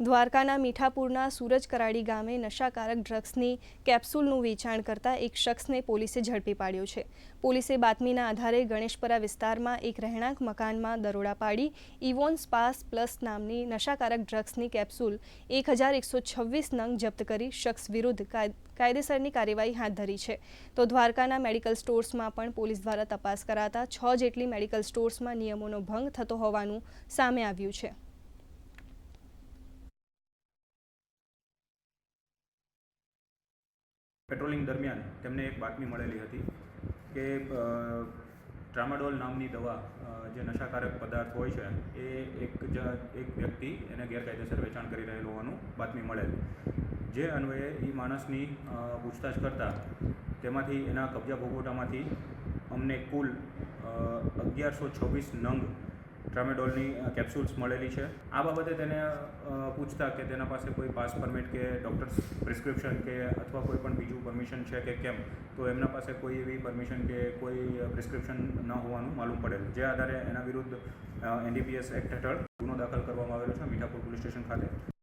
દ્વારકાના મીઠાપુરના સૂરજ કરાડી ગામે નશાકારક ડ્રગ્સની કેપ્સ્યુલનું વેચાણ કરતા એક શખ્સને પોલીસે ઝડપી પાડ્યો છે. પોલીસે બાતમીના આધારે ગણેશપરા વિસ્તારમાં એક રહેણાંક મકાનમાં દરોડા પાડી ઇવોન્સ પાસ પ્લસ નામની નશાકારક ડ્રગ્સની કેપ્સ્યુલ એક હજાર એકસો છવ્વીસ નંગ જપ્ત કરી શખ્સ વિરુદ્ધ કાયદેસરની કાર્યવાહી હાથ ધરી છે. તો દ્વારકાના મેડિકલ સ્ટોર્સમાં પણ પોલીસ દ્વારા તપાસ કરાતા છ જેટલી મેડિકલ સ્ટોર્સમાં નિયમોનો ભંગ થતો હોવાનું સામે આવ્યું છે. પેટ્રોલિંગ દરમિયાન તેમને એક બાતમી મળેલી હતી કે ટ્રામાડોલ નામની દવા જે નશાકારક પદાર્થ હોય છે, એ એક જ, એક વ્યક્તિ એને ગેરકાયદેસર વેચાણ કરી રહેલું હોવાનું બાતમી મળેલ. જે અન્વયે એ માણસની પૂછતાછ કરતાં તેમાંથી એના કબજા ભોગવટામાંથી અમને કુલ અગિયારસો છવ્વીસ નંગ ટ્રામેડોલની કેપ્સ્યુલ્સ મળેલી છે. આ બાબતે તેને પૂછતા કે તેના પાસે કોઈ પાસ પરમિટ કે ડૉક્ટર્સ પ્રિસ્ક્રિપ્શન કે અથવા કોઈ પણ બીજું પરમિશન છે કે કેમ, તો એમના પાસે કોઈ એવી પરમિશન કે કોઈ પ્રિસ્ક્રિપ્શન ન હોવાનું માલુમ પડેલ. જે આધારે એના વિરુદ્ધ એનડીપીએસ એક્ટ હેઠળ ગુનો દાખલ કરવામાં આવેલો છે, મીઠાપુર પોલીસ સ્ટેશન ખાતે.